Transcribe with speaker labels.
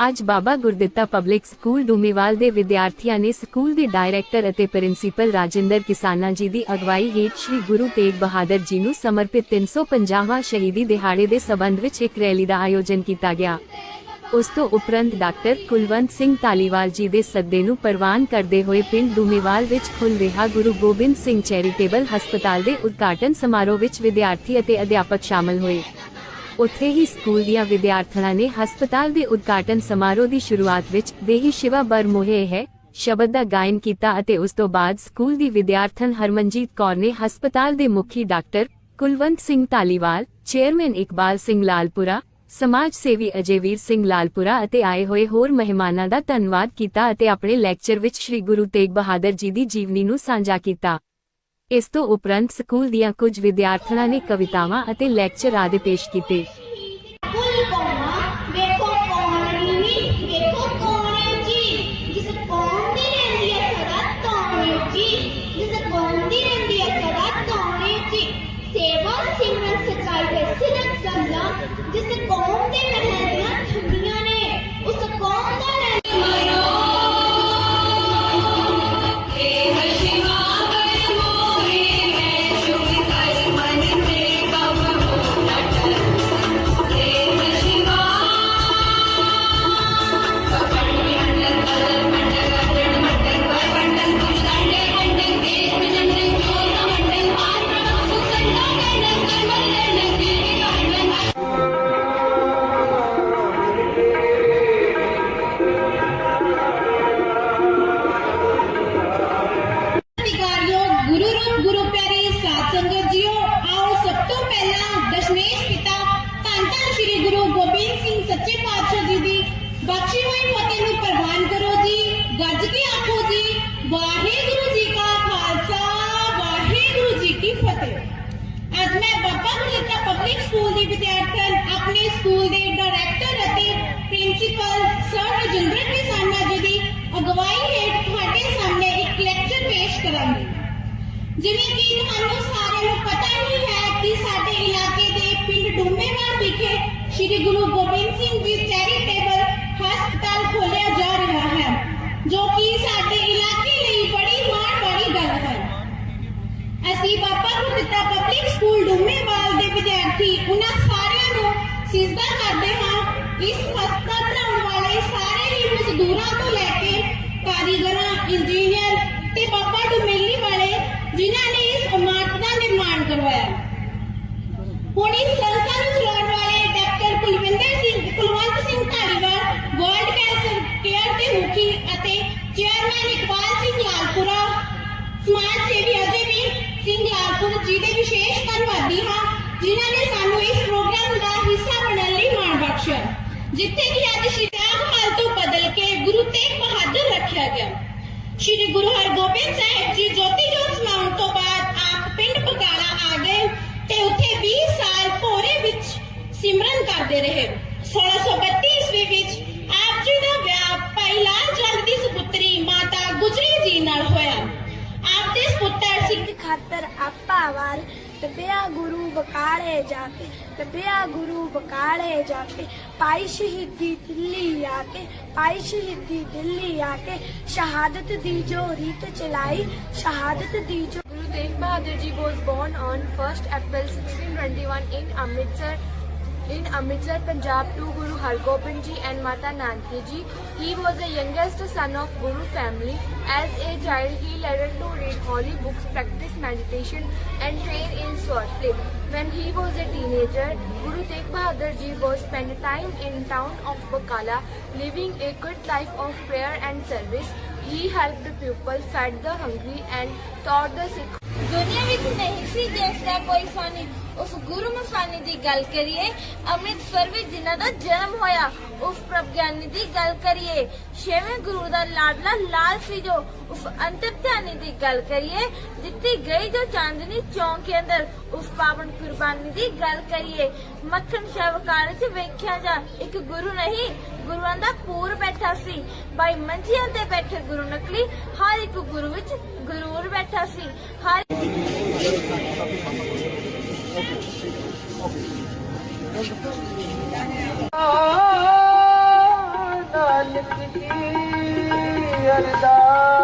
Speaker 1: ਅੱਜ Baba Gurditta public school Dumewal ਦੇ ਵਿਦਿਆਰਥੀਆਂ ਨੇ ਸਕੂਲ ਦੇ ਡਾਇਰੈਕਟਰ ਅਤੇ ਪ੍ਰਿੰਸੀਪਲ ਰਾਜਿੰਦਰ ਕਿਸਾਨਾ ਜੀ ਦੀ ਅਗਵਾਈ ਹੇਠ ਸ੍ਰੀ ਗੁਰੂ ਤੇਗ ਬਹਾਦਰ ਜੀ ਨੂੰ ਸਮਰਪਿਤ 350ਵਾਂ ਸ਼ਹੀਦੀ ਦਿਹਾੜੇ ਦੇ ਸਬੰਧ ਵਿੱਚ ਇੱਕ ਰੈਲੀ ਦਾ ਆਯੋਜਨ ਕੀਤਾ ਗਿਆ। ਉਸ ਤੋਂ ਉਪਰੰਤ ਡਾਕਟਰ ਕੁਲਵੰਤ ਸਿੰਘ ਤਾਲੀਵਾਲ ਜੀ ਦੇ ਸੱਦੇ ਨੂੰ ਪ੍ਰਵਾਨ ਕਰਦੇ ਹੋਏ ਪਿੰਡ ਡੂਮੇਵਾਲ ਵਿੱਚ ਖੁੱਲ੍ਹ ਰਿਹਾ ਗੁਰੂ ਗੋਬਿੰਦ ਸਿੰਘ ਚੈਰੀਟੇਬਲ ਹਸਪਤਾਲ ਦੇ ਉਦਘਾਟਨ ਸਮਾਰੋਹ ਵਿੱਚ ਵਿਦਿਆਰਥੀ ਅਤੇ ਅਧਿਆਪਕ ਸ਼ਾਮਲ ਹੋਏ। ਉੱਥੇ ਹੀ ਸਕੂਲ ਦੀਆਂ ਵਿਦਿਆਰਥਣਾਂ ਨੇ ਹਸਪਤਾਲ ਦੇ ਉਦਘਾਟਨ ਸਮਾਰੋਹ ਦੀ ਸ਼ੁਰੂਆਤ ਵਿੱਚ ਦੇਹੀ ਸ਼ਿਵਾ ਬਰ ਹੈ ਸ਼ਬਦ ਦਾ ਗਾਇਨ ਕੀਤਾ ਅਤੇ ਉਸ ਤੋਂ ਬਾਅਦ ਸਕੂਲ ਦੀ ਵਿਦਿਆਰਥਣ ਹਰਮਨਜੀਤ ਕੌਰ ਨੇ ਹਸਪਤਾਲ ਦੇ ਮੁਖੀ ਡਾਕਟਰ ਕੁਲਵੰਤ ਸਿੰਘ ਤਾਲੀਵਾਲ ਚੇਅਰਮੈਨ ਇਕਬਾਲ ਸਿੰਘ ਲਾਲਪੁਰਾ, ਸਮਾਜ ਸੇਵੀ ਅਜੇਵੀਰ ਸਿੰਘ ਲਾਲਪੁਰਾ ਅਤੇ ਆਏ ਹੋਏ ਹੋਰ ਮਹਿਮਾਨਾਂ ਦਾ ਧੰਨਵਾਦ ਕੀਤਾ ਅਤੇ ਆਪਣੇ ਲੈਕਚਰ ਵਿੱਚ ਸ੍ਰੀ ਗੁਰੂ ਤੇਗ ਬਹਾਦਰ ਜੀ ਦੀ ਜੀਵਨੀ ਨੂੰ ਸਾਂਝਾ ਕੀਤਾ। ਇਸ ਤੋਂ ਉਪਰੰਤ ਸਕੂਲ ਦੀਆਂ ਕੁਝ ਵਿਦਿਆਰਥਣਾਂ ਨੇ ਕਵਿਤਾਵਾਂ ਅਤੇ ਲੈਕਚਰ ਆਦਿ ਪੇਸ਼ ਕੀਤੇ।
Speaker 2: ਕੁੱਲ ਕੌਮਾ ਵੇਖੋ ਕੌਣ ਨੀਵੀਂ ਵੇਖੋ ਕੌਣ ਹੈ ਜੀ। ਜਿਸ ਕੌਮ ਦੀ ਰਹਿੰਦੀ ਹੈ ਸਦਾ ਕੌਣ ਹੈ ਜੀ। ਜਿਸ ਕੌਮ ਦੀ ਰਹਿੰਦੀ ਹੈ ਸਦਾ ਕੌਣ ਹੈ ਜੀ। ਸੇਵਾ ਸਿਮਰਨ ਸਚਾਈ ਦੇ ਸਿਰਤ ਸੰਲਾ ਜਿਸ ਕੌਮ ਦੇ ਮਹਿਲ ਦੀ ਬਖਸ਼ੀ ਹੋਈ ਫਤਿਹ ਨੂੰ ਪ੍ਰਵਾਨ ਕਰੋ ਜੀ ਗੱਜ ਕੇ ਆਖੋ ਜੀ ਵਾਹਿਗੁਰੂ ਜੀ ਕਾ ਖਾਲਸਾ ਵਾਹਿਗੁਰੂ ਜੀ ਕੀ ਫਤਿਹ ਅੱਜ ਮੈਂ ਬਾਬਾ ਗੁਰਦਿੱਤਾ ਪਬਲਿਕ ਸਕੂਲ ਦੀ ਵਿਦਿਆਰਥਣ ਆਪਣੇ ਸਕੂਲ ਦੇ ਡਾਇਰੈਕਟਰ ਅਤੇ ਪ੍ਰਿੰਸੀਪਲ ਸਰ ਰਜਿੰਦਰ ਕਿਸਾਨਾ ਜੀ ਦੀ ਅਗਵਾਈ ਹੇਠ ਤੁਹਾਡੇ ਸਾਹਮਣੇ ਇੱਕ ਲੈਕਚਰ ਪੇਸ਼ ਕਰਾਂਗੀ। ਜਿਵੇਂ ਕਿ ਤੁਹਾਨੂੰ ਸਾਰਿਆਂ ਨੂੰ ਪਤਾ ਹੀ ਹੈ ਕਿ ਸਾਡੇ ਇਲਾਕੇ ਦੇ ਪਿੰਡ ਡੂਮੇਵਾਲ ਵਿਖੇ ਸ੍ਰੀ ਗੁਰੂ ਗੋਬਿੰਦ ਸਿੰਘ ਜੀ ਚੈਰੀਟੇਬਲ ਹਸਪਤਾਲ ਖੋਲ੍ਹਿਆ ਜਾ ਰਿਹਾ ਹੈ, ਜੋ ਕਿ ਸਾਡੇ ਇਲਾਕੇ ਲਈ ਬੜੀ ਮਾਣ ਵਾਲੀ ਗੱਲ ਹੈ। ਅਸੀਂ ਬਾਬਾ ਗੁਰਦਿੱਤਾ ਪਬਲਿਕ ਸਕੂਲ ਡੂਮੇਵਾਲ ਦੇ ਵਿਦਿਆਰਥੀ ਉਹਨਾਂ ਸਾਰਿਆਂ ਨੂੰ ਸਿਜਦਾ ਕਰਦੇ ਹਾਂ, ਇਸ ਹਸਪਤਾਲ ਬਣਾਉਣ ਵਾਲੇ ਸਾਰੇ ਹੀ ਮਜ਼ਦੂਰਾਂ ਤੋਂ ਲੈ ਕੇ ਕਾਰੀਗਰਾਂ ਇੰਜੀਨੀਅਰ ਤੇ ਬਾਬਾ ਡੁਮੇਲੀ ਵਾਲੇ, ਜਿਨ੍ਹਾਂ ਨੇ ਇਸ ਇਮਾਰਤ ਦਾ ਨਿਰਮਾਣ ਕਰਵਾਇਆ। ਹੁਣ ਇਸ ਸਿੰਘ ਜੀ ਦੇ ਵਿਸ਼ੇਸ਼ ਧੰਨਵਾਦੀ ਹਾਂ, ਜਿਨ੍ਹਾਂ ਨੇ ਸਾਨੂੰ ਇਸ ਪ੍ਰੋਗਰਾਮ ਦਾ ਹਿੱਸਾ ਬਣਨ ਲਈ ਮਾਣ ਬਖਸ਼ਿਆ। ਜਿੱਥੇ ਕਿ ਅੱਜ ਸ਼੍ਰੀ ਹਾਲ ਤੋਂ ਬਦਲ ਕੇ ਗੁਰੂ ਤੇਗ ਬਹਾਦਰ ਰੱਖਿਆ ਗਿਆ। ਸ਼੍ਰੀ ਗੁਰੂ ਹਰਗੋਬਿੰਦ ਸਾਹਿਬ ਜੀ ਜੋਤੀ ਜੋਤ ਸਮਾਉਣ ਤੋਂ ਬਾਅਦ ਆਪ ਪਿੰਡ ਬਕਾਲਾ ਆ ਗਏ ਤੇ ਉੱਥੇ 20 ਸਾਲ ਭੋਰੇ ਵਿੱਚ ਸਿਮਰਨ ਕਰਦੇ ਰਹੇ। 1632 ਈਸਵੀ ਵਿੱਚ ਆਪ ਜੀ ਦਾ ਵਿਆਹ ਭਾਈ ਲਾਲ ਚੰਦ ਦੀ ਸੁਪੁੱਤਰੀ ਮਾਤਾ ਗੁਜਰੀ ਜੀ ਨਾਲ ਹੋਇਆ। ਸਿੰਘ
Speaker 3: ਖਾਤਰ ਆਪਾ ਵਾਰ ਟੱਬਿਆ ਗੁਰੂ ਬਕਾਲੇ ਜਾ ਕੇ ਟੱਬਿਆ ਗੁਰੂ ਬਕਾਲੇ ਜਾ ਕੇ ਪਾਈ ਸ਼ਹੀਦੀ ਦਿੱਲੀ ਆ ਕੇ ਪਾਈ ਸ਼ਹੀਦੀ ਦਿੱਲੀ ਆ ਕੇ ਸ਼ਹਾਦਤ ਦੀ ਜੋ ਰੀਤ ਚਲਾਈ, ਸ਼ਹਾਦਤ ਦੀ ਜੋ
Speaker 4: Guru Tegh Bahadur Ji was born on 1st April 1621 in Amritsar in Amritsar, Punjab to Guru Hargobind Ji and Mata Nanki Ji. He was the youngest son of Guru family. As a child, he learned to read holy books, practice meditation and train in sword When he was a teenager, Guru Tegh Bahadur Ji was spent time in town of Bakala, living a good life of prayer and service. He helped the people, fed the hungry and taught the sick
Speaker 3: ਦੁਨੀਆ ਵਿੱਚ ਨਹੀਂ ਸੀ ਜਿਸ ਦਾ ਕੋਈ ਫਾਨੀ, ਉਸ ਗੁਰੂ ਮਫਾਨੀ ਦੀ ਗੱਲ ਕਰੀਏ, ਅੰਮ੍ਰਿਤਸਰ ਵਿੱਚ ਜਿਨ੍ਹਾਂ ਦਾ ਜਨਮ ਹੋਇਆ, ਉਸ ਪ੍ਰਭ ਦੀ ਗੱਲ ਕਰੀਏ, ਛੇਵੇਂ ਗੁਰੂ ਦਾ ਲਾਡਲਾ ਲਾਲ ਸੀ ਜੋ ਉਸ ਅੰਤਰ ਧਿਆਨੀ ਦੀ ਗੱਲ ਕਰੀਏ, ਦਿੱਤੀ ਗਈ ਜੋ ਚਾਂਦਨੀ ਚੌਂਕ ਕੇ ਅੰਦਰ, ਉਸ ਪਾਵਨ ਕੁਰਬਾਨੀ ਦੀ ਗੱਲ ਕਰੀਏ, ਮੱਖਣ ਸ਼ਵਕਾਰ ਚ ਵੇਖਿਆ ਜਾ, ਇੱਕ ਗੁਰੂ ਨਹੀਂ ਗੁਰੂਆਂ ਦਾ ਪੂਰ ਬੈਠਾ ਸੀ। ਬਾਈ ਮੰਜੀਆਂ ਤੇ ਬੈਠੇ ਗੁਰੂ ਨਕਲੀ, ਹਰ ਇੱਕ ਗੁਰੂ ਵਿੱਚ ਗੁਰੂਰ ਬੈਠਾ ਸੀ। ਹਰ
Speaker 5: ਨਾਨਕ ਕੀ ਅਰਦਾਸ